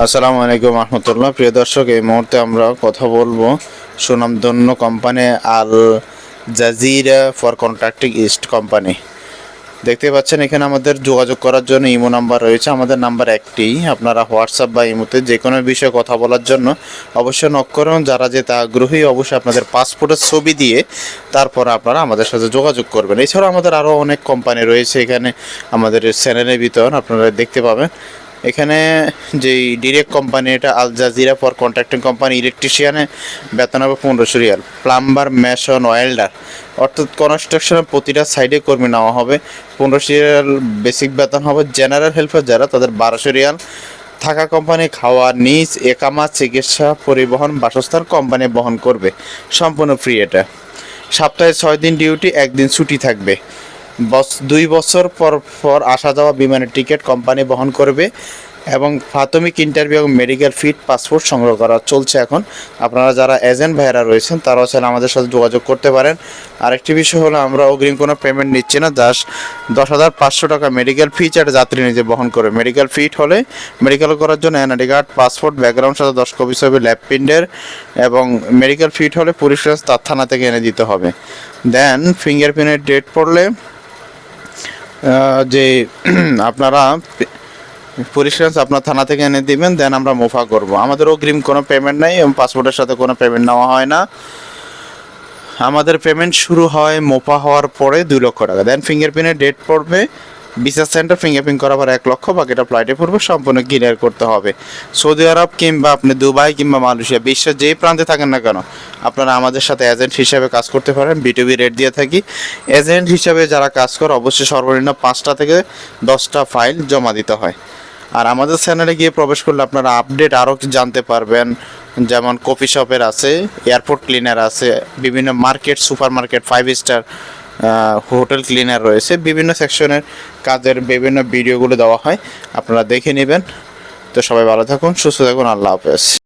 আসসালামু আলাইকুম রহমতুল্লাহ। প্রিয় দর্শক, এই মুহূর্তে আমরা কথা বলব সুনামধন্য company Al Jazeera for contracting est company. দেখতে পাচ্ছেন, এখানে আমাদের যোগাযোগ করার জন্য ইমো নাম্বার রয়েছে। আমাদের নাম্বার একটি। আপনারা হোয়াটসঅ্যাপ বা ইমোতে যে কোনো বিষয়ে কথা বলার জন্য অবশ্যই নক করুন। যারা যেতে আগ্রহী, অবশ্যই আপনাদের পাসপোর্টের ছবি দিয়ে তারপর আপনারা আমাদের সাথে যোগাযোগ করবেন। এছাড়াও আমাদের আরও অনেক কোম্পানি রয়েছে এখানে আমাদের চ্যানেলের ভিতর, আপনারা দেখতে পাবেন। এখানে যে ডিরেক্ট কোম্পানি এটা Al Jazeera for contracting company ইলেকট্রিশিয়ানে বেতন হবে পনেরোশো রিয়াল। প্লাম্বার মেশন ওয়েল্ডার অর্থাৎ কনস্ট্রাকশনের প্রতিটা সাইডে কর্মী নেওয়া হবে। পনেরোশো রিয়াল বেসিক বেতন হবে। জেনারেল হেল্পার যারা, তাদের বারোশো রিয়াল। থাকা কোম্পানি খাওয়া, নিজ একামা চিকিৎসা, পরিবহন, বাসস্থান কোম্পানি বহন করবে। সম্পূর্ণ ফ্রি এটা। সপ্তাহে ছয় দিন ডিউটি একদিন ছুটি থাকবে। দুই বছর পর পর আসা যাওয়া বিমানের টিকিট কোম্পানি বহন করবে এবং প্রাথমিক ইন্টারভিউ এবং মেডিকেল ফিট পাসপোর্ট সংগ্রহ করা চলছে এখন। আপনারা যারা এজেন্ট ভাইয়েরা রয়েছেন, তারাও চাইলে আমাদের সাথে যোগাযোগ করতে পারেন। আরেকটি বিষয় হলো, আমরা অগ্রিম কোনো পেমেন্ট নিচ্ছি না। জাস্ট দশ হাজার পাঁচশো টাকা মেডিকেল ফি আর যাত্রী নিজে বহন করে মেডিকেল ফিট হলে মেডিকেল করার জন্য এনআইডি কার্ড পাসপোর্ট ব্যাকগ্রাউন্ড সাথে দশ কপি ছবি ল্যাব প্রিন্টের এবং মেডিকেল ফিট হলে পুলিশ তার থানা থেকে এনে দিতে হবে। দেন ফিঙ্গারপ্রিন্টের ডেট পড়লে যে আপনারা পরিষ্কার আপনার থানা থেকে এনে দিবেন, দেন আমরা মুফা করব। আমাদের অগ্রিম কোনো পেমেন্ট নাই এবং পাসপোর্টের সাথে কোনো পেমেন্ট নেওয়া হয় না। আমাদের পেমেন্ট শুরু হয় মোফা হওয়ার পরে দুই লক্ষ টাকা। দেন ফিঙ্গারপ্রিন্টের ডেট পড়বে। বিসা সেন্টার ফিঙ্গারপ্রিন্ট করার পর এক লক্ষ বাকিটা ফ্লাইটে পূর্বে সম্পূর্ণ ক্লিয়ার করতে হবে। সৌদি আরব কিংবা আপনি দুবাই কিংবা মালয়েশিয়া বিশ্বের যেই প্রান্তে থাকেন না কেন, আপনারা আমাদের সাথে এজেন্ট হিসাবে কাজ করতে পারেন বিটুবি রেট দিয়ে থাকি। এজেন্ট হিসাবে যারা কাজ করে, অবশ্যই সর্বনিম্ন পাঁচটা থেকে দশটা ফাইল জমা দিতে হয়। আর আমাদের চ্যানেলে গিয়ে প্রবেশ করলে আপনারা আপডেট আরও জানতে পারবেন। যেমন কফি শপের আছে এয়ারপোর্ট ক্লিনার আছে, বিভিন্ন market super market five star hotel cleaner রয়েছে। বিভিন্ন সেকশনের কাজের বিভিন্ন ভিডিওগুলো দেওয়া হয়। আপনারা দেখে নেবেন। তো সবাই ভালো থাকুন, সুস্থ থাকুন, আল্লাহ হাফেজ।